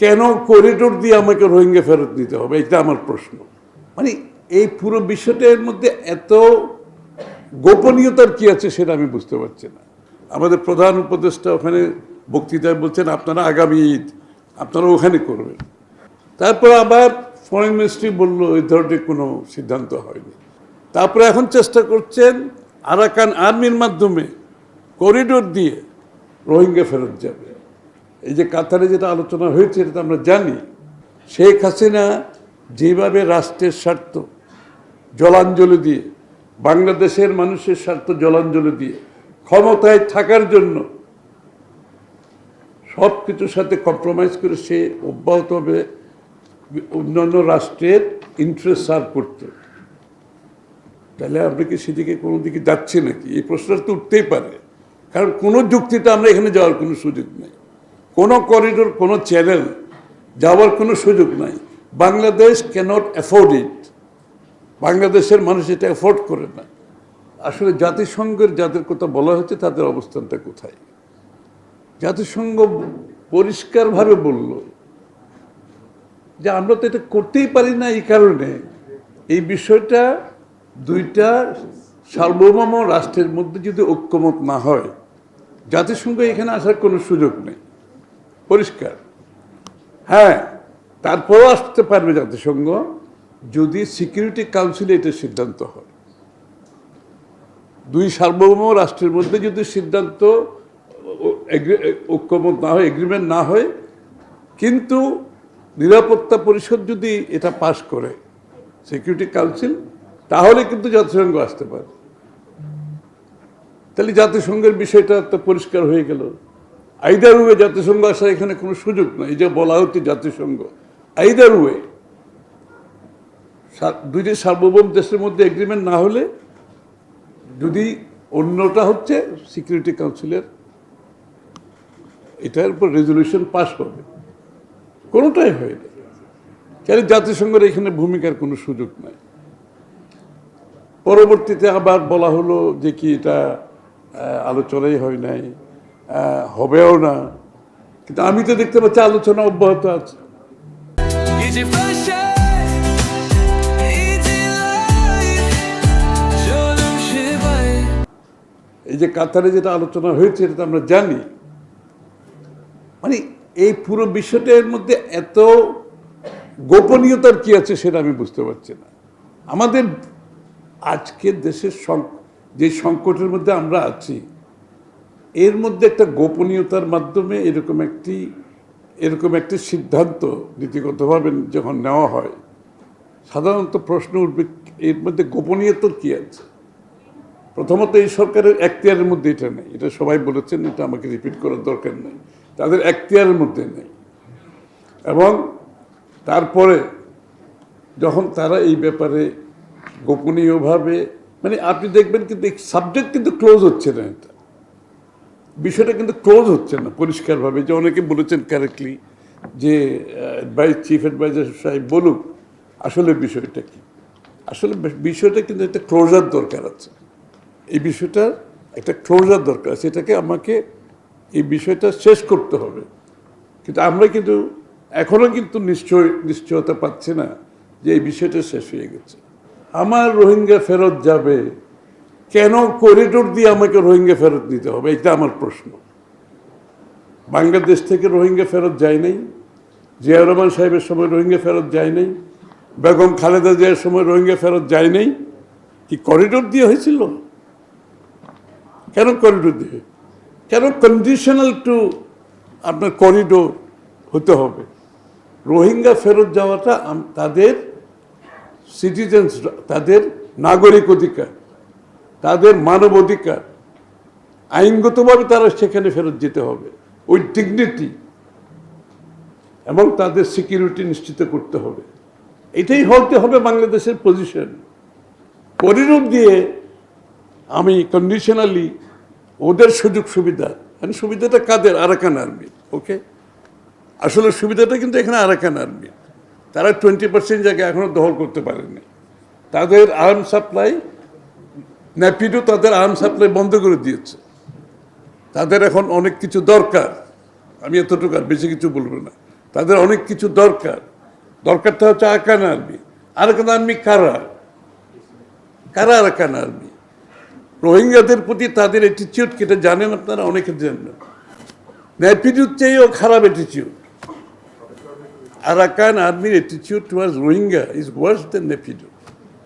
কেন করিডোর দিয়ে আমাকে রোহিঙ্গা ফেরত নিতে হবে? এটা আমার প্রশ্ন। মানে এই পুরো বিষয়টার মধ্যে এত গোপনীয়তার কি আছে সেটা আমি বুঝতে পারছি না। আমাদের প্রধান উপদেষ্টা ওখানে বক্তৃতায় বলছেন, আপনারা আগামী ঈদ, আপনারা ওখানে করবেন। তারপর আবার ফরেন মিনিস্ট্রি বলল, এই ধরনের কোনো সিদ্ধান্ত হয়নি। তারপরে এখন চেষ্টা করছেন আরাকান আর্মির মাধ্যমে করিডোর দিয়ে রোহিঙ্গা ফেরত যাবে। এই যে কাতারে যেটা আলোচনা হয়েছে এটা আমরা জানি। শেখ হাসিনা যেভাবে রাষ্ট্রের স্বার্থ জলাঞ্জলি দিয়ে, বাংলাদেশের মানুষের স্বার্থ জলাঞ্জলি দিয়ে, ক্ষমতায় থাকার জন্য সব কিছুর সাথে কম্প্রোমাইজ করে সে অব্যাহতভাবে অন্যান্য রাষ্ট্রের ইন্টারেস্ট সার্ভ করতে। তাহলে আপনি কি সেদিকে কোনো দিকে যাচ্ছে নাকি? এই প্রশ্নটা তো উঠতেই পারে। কারণ কোনো যুক্তিতে আমরা এখানে যাওয়ার কোনো সুযোগ নেই। কোনো করিডোর কোনো চ্যানেল যাওয়ার কোনো সুযোগ নাই। বাংলাদেশ ক্যানট অ্যাফোর্ড ইট বাংলাদেশের মানুষ এটা অ্যাফোর্ড করে না। আসলে জাতিসংঘের যাদের কথা বলা হচ্ছে, তাদের অবস্থানটা কোথায়? জাতিসংঘ পরিষ্কারভাবে বলল যে আমরা তো এটা করতেই পারি না এই কারণে। এই বিষয়টা দুইটা সার্বভৌম রাষ্ট্রের মধ্যে যদি ঐক্যমত না হয়, জাতিসংঘ এখানে আসার কোনো সুযোগ নেই। পরিষ্কার। হ্যাঁ তারপরেও আসতে পারবে জাতিসংঘ যদি সিকিউরিটি কাউন্সিলে এটা সিদ্ধান্ত হয়। দুই সার্বভৌম রাষ্ট্রের মধ্যে যদি সিদ্ধান্ত ঐক্যমত না হয়, এগ্রিমেন্ট না হয়, কিন্তু নিরাপত্তা পরিষদ যদি এটা পাশ করে সিকিউরিটি কাউন্সিল, তাহলে কিন্তু জাতিসংঘ আসতে পারে তাহলে জাতিসংঘের বিষয়টা তো পরিষ্কার হয়ে গেল। আইদার ওয়ে জাতিসংঘ আসার এখানে কোনো সুযোগ নাই। এই যে বলা হচ্ছে জাতিসংঘ। আইদার ওয়ে দুইটি সার্বভৌম দেশের মধ্যে এগ্রিমেন্ট না হলে যদি অন্যটা হচ্ছে সিকিউরিটি কাউন্সিলের এটার উপর রেজলিউশন পাস হবে। কোনোটাই হয় না কেন জাতিসংঘের এখানে ভূমিকার কোনো সুযোগ নাই। পরবর্তীতে আবার বলা হলো যে কি এটা আলোচনাই হয় নাই। হবেও না। কিন্তু আমি তো দেখতে পাচ্ছি আলোচনা অব্যাহত আছে. এই যে কাতারে যেটা আলোচনা হয়েছে এটা তো আমরা জানি। মানে এই পুরো বিষয়টার মধ্যে এত গোপনীয়তার কি আছে সেটা আমি বুঝতে পারছি না। আমাদের আজকে দেশের যে সংকটের মধ্যে আমরা আছি এর মধ্যে একটা গোপনীয়তার মাধ্যমে এরকম একটি এরকম একটি সিদ্ধান্ত নীতিগতভাবে যখন নেওয়া হয়, সাধারণত প্রশ্ন উঠবে, এর মধ্যে গোপনীয়তার কী আছে? প্রথমত এই সরকারের এখতিয়ারের মধ্যে এটা নেই। এটা সবাই বলেছেন, এটা আমাকে রিপিট করার দরকার নেই। তাদের এখতিয়ারের মধ্যে নেই। এবং তারপরে যখন তারা এই ব্যাপারে গোপনীয়ভাবে মানে আপনি দেখবেন কিন্তু সাবজেক্ট কিন্তু ক্লোজ হচ্ছে না এটা। বিষয়টা কিন্তু ক্লোজ হচ্ছে না পরিষ্কারভাবে, যে অনেকে বলেছেন কারেক্টলি যে অ্যাডভাইস চিফ অ্যাডভাইজার সাহেব বলুক, আসলে বিষয়টা কি? আসলে বিষয়টা কিন্তু একটা ক্লোজার দরকার আছে। এই বিষয়টা একটা ক্লোজার দরকার আছে। এটাকে আমাকে এই বিষয়টা শেষ করতে হবে। কিন্তু আমরা কিন্তু এখনও কিন্তু নিশ্চয়, নিশ্চয়তা পাচ্ছি না যে এই বিষয়টা শেষ হয়ে গেছে। আমার রোহিঙ্গা ফেরত যাবে কেন করিডোর দিয়ে আমাকে রোহিঙ্গা ফেরত নিতে হবে? এটা আমার প্রশ্ন। বাংলাদেশ থেকে রোহিঙ্গা ফেরত যায় নাই। জিয়া রহমান সাহেবের সময় রোহিঙ্গা ফেরত যায় নাই। বেগম খালেদা জিয়ার সময় রোহিঙ্গা ফেরত যায় নাই। কি করিডোর দিয়ে হয়েছিল? কেন করিডোর দিয়ে? কেন কন্ডিশনাল টু আপনার করিডোর হতে হবে? রোহিঙ্গা ফেরত যাওয়াটা তাদের সিটিজেন্স তাদের নাগরিক অধিকার। তাদের মানব অধিকার আইনগতভাবে তারা সেখানে ফেরত যেতে হবে। ওই ডিগনিটি এবং তাদের সিকিউরিটি নিশ্চিত করতে হবে। এটাই হতে হবে বাংলাদেশের পজিশন পরিরূপ দিয়ে আমি কন্ডিশনালি ওদের সুযোগ সুবিধা মানে সুবিধাটা কাদের? আরাকান আর্মি ওকে আসলে সুবিধাটা কিন্তু এখানে আরাকান আর্মি। তারা টোয়েন্টি পার্সেন্ট জায়গায় এখনও দখল করতে পারেনি। তাদের আর্ম সাপ্লাই ন্যাপিডও তাদের আর্ম সাপ্লাই বন্ধ করে দিয়েছে। তাদের এখন অনেক কিছু দরকার। আমি এতটুকু আর বেশি কিছু বলব না। তাদের অনেক কিছু দরকার। দরকারটা হচ্ছে আরাকান আর্মি। আরাকান আর্মি কারা? কারা আরাকান আর্মি? রোহিঙ্গাদের প্রতি তাদের অ্যাটিচিউড কেটে জানেন আপনারা? অনেকে জানেন ন্যাপিটিউড চেয়েও খারাপ অ্যাটিচিউড আরাকান আর্মির অ্যাটিচিউড towards Rohingya is worse than Naypyidaw